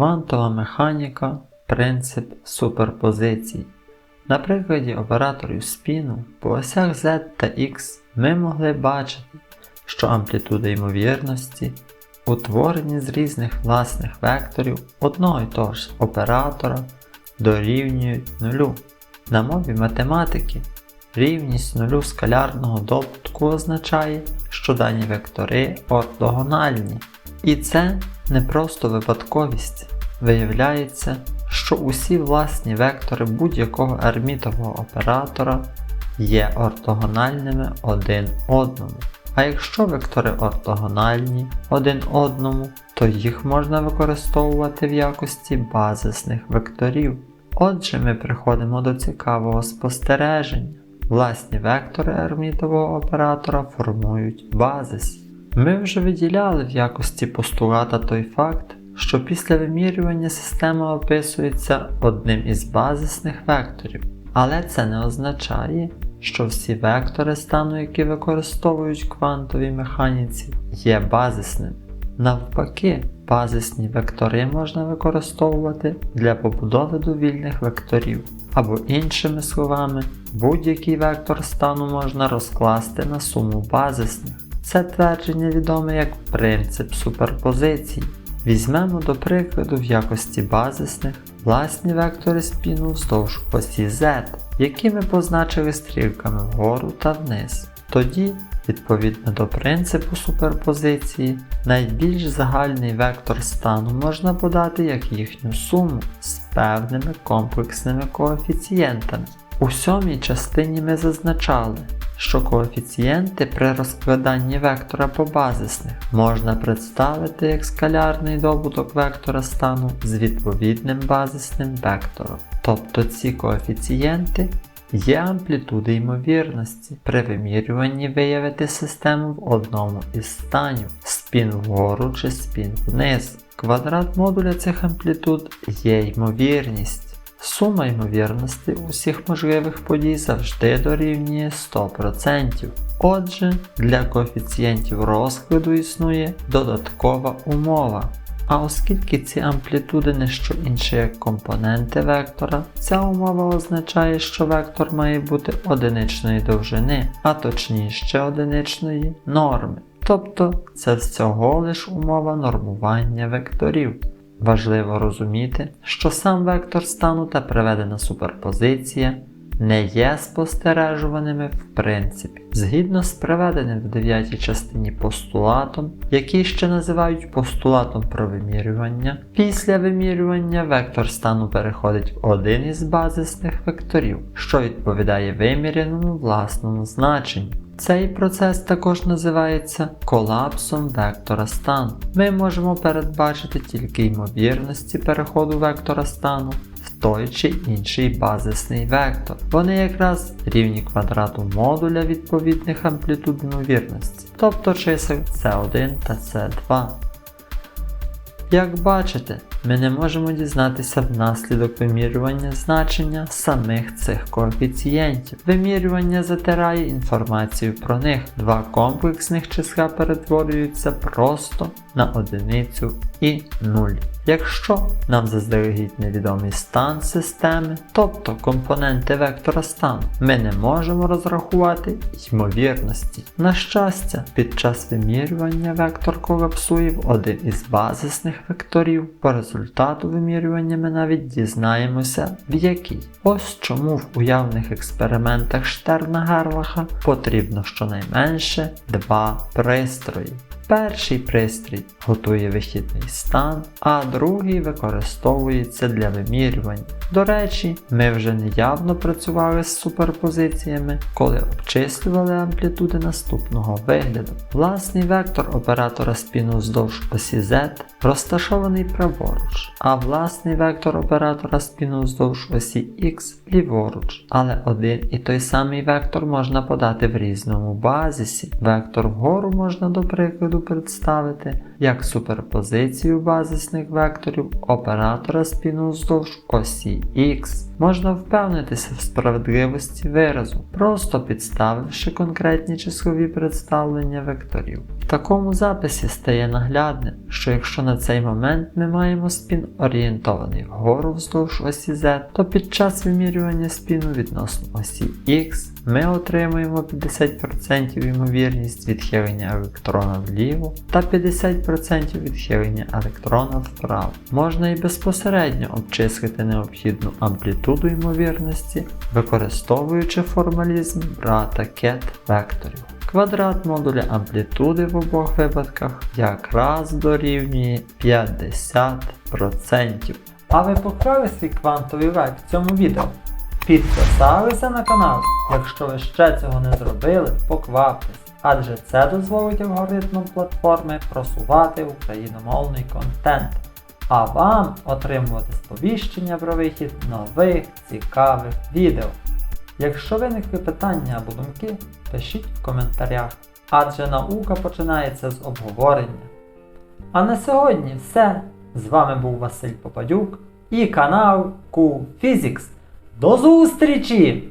Квантова механіка принцип суперпозицій. На прикладі операторів спіну по осях Z та X ми могли бачити, що амплітуди ймовірності утворені з різних власних векторів одного й того ж оператора дорівнюють нулю. На мові математики рівність нулю скалярного добутку означає, що дані вектори ортогональні. І це не просто випадковість. Виявляється, що усі власні вектори будь-якого армітового оператора є ортогональними один одному. А якщо вектори ортогональні один одному, то їх можна використовувати в якості базисних векторів. Отже, ми приходимо до цікавого спостереження. Власні вектори армітового оператора формують базис. Ми вже виділяли в якості постулата той факт, що після вимірювання система описується одним із базисних векторів, але це не означає, що всі вектори стану, які використовують в квантовій механіці, є базисними. Навпаки, базисні вектори можна використовувати для побудови довільних векторів, або іншими словами, будь-який вектор стану можна розкласти на суму базисних. Це твердження відоме як принцип суперпозиції. Візьмемо до прикладу в якості базисних власні вектори спіну вздовж осі Z, які ми позначили стрілками вгору та вниз. Тоді, відповідно до принципу суперпозиції, найбільш загальний вектор стану можна подати як їхню суму з певними комплексними коефіцієнтами. У сьомій частині ми зазначали, що коефіцієнти при розкладанні вектора по базисних можна представити як скалярний добуток вектора стану з відповідним базисним вектором. Тобто ці коефіцієнти є амплітуди ймовірності при вимірюванні виявити систему в одному із станів спін вгору чи спін вниз. Квадрат модуля цих амплітуд є ймовірність. Сума ймовірності усіх можливих подій завжди дорівнює 100%. Отже, для коефіцієнтів розкладу існує додаткова умова. А оскільки ці амплітуди не що інше як компоненти вектора, ця умова означає, що вектор має бути одиничної довжини, а точніше одиничної норми. Тобто це всього лиш умова нормування векторів. Важливо розуміти, що сам вектор стану та приведена суперпозиція не є спостережуваними в принципі. Згідно з приведеним в 9 частині постулатом, який ще називають постулатом про вимірювання, після вимірювання вектор стану переходить в один із базисних векторів, що відповідає виміряному власному значенню. Цей процес також називається колапсом вектора стану. Ми можемо передбачити тільки ймовірності переходу вектора стану в той чи інший базисний вектор. Вони якраз рівні квадрату модуля відповідних амплітуд ймовірності, тобто чисел C1 та C2. Як бачите, ми не можемо дізнатися внаслідок вимірювання значення самих цих коефіцієнтів. Вимірювання затирає інформацію про них. Два комплексних числа перетворюються просто на одиницю і 0. Якщо нам заздалегідь невідомий стан системи, тобто компоненти вектора стану, ми не можемо розрахувати ймовірності. На щастя, під час вимірювання вектор колапсує в один із базисних векторів. По результату вимірювання ми навіть дізнаємося, в який. Ось чому в уявних експериментах Штерна Герлаха потрібно щонайменше два пристрої. Перший пристрій готує вихідний стан, а другий використовується для вимірювання. До речі, ми вже неявно працювали з суперпозиціями, коли обчислювали амплітуди наступного вигляду. Власний вектор оператора спіну вздовж осі Z розташований праворуч, а власний вектор оператора спіну вздовж осі X ліворуч. Але один і той самий вектор можна подати в різному базисі. Вектор вгору можна, до прикладу, представити як суперпозицію базисних векторів оператора спіну вздовж осі X. Можна впевнитися в справедливості виразу, просто підставивши конкретні числові представлення векторів. В такому записі стає наглядним, що якщо на цей момент ми маємо спін орієнтований вгору вздовж осі Z, то під час вимірювання спіну відносно осі X ми отримуємо 50% ймовірність відхилення електрона вліво та 50% відхилення електрона вправо. Можна і безпосередньо обчислити необхідну амплітуду ймовірності, використовуючи формалізм брата Кет векторів. Квадрат модуля амплітуди в обох випадках якраз дорівнює 50%. А ви поклали свій квантовий лайк в цьому відео? Підписалися на канал? Якщо ви ще цього не зробили, покваптесь, адже це дозволить алгоритмам платформи просувати україномовний контент, а вам отримувати сповіщення про вихід нових цікавих відео. Якщо виникли питання або думки, пишіть в коментарях, адже наука починається з обговорення. А на сьогодні все. З вами був Василь Попадюк і канал QPhysics. До зустрічі!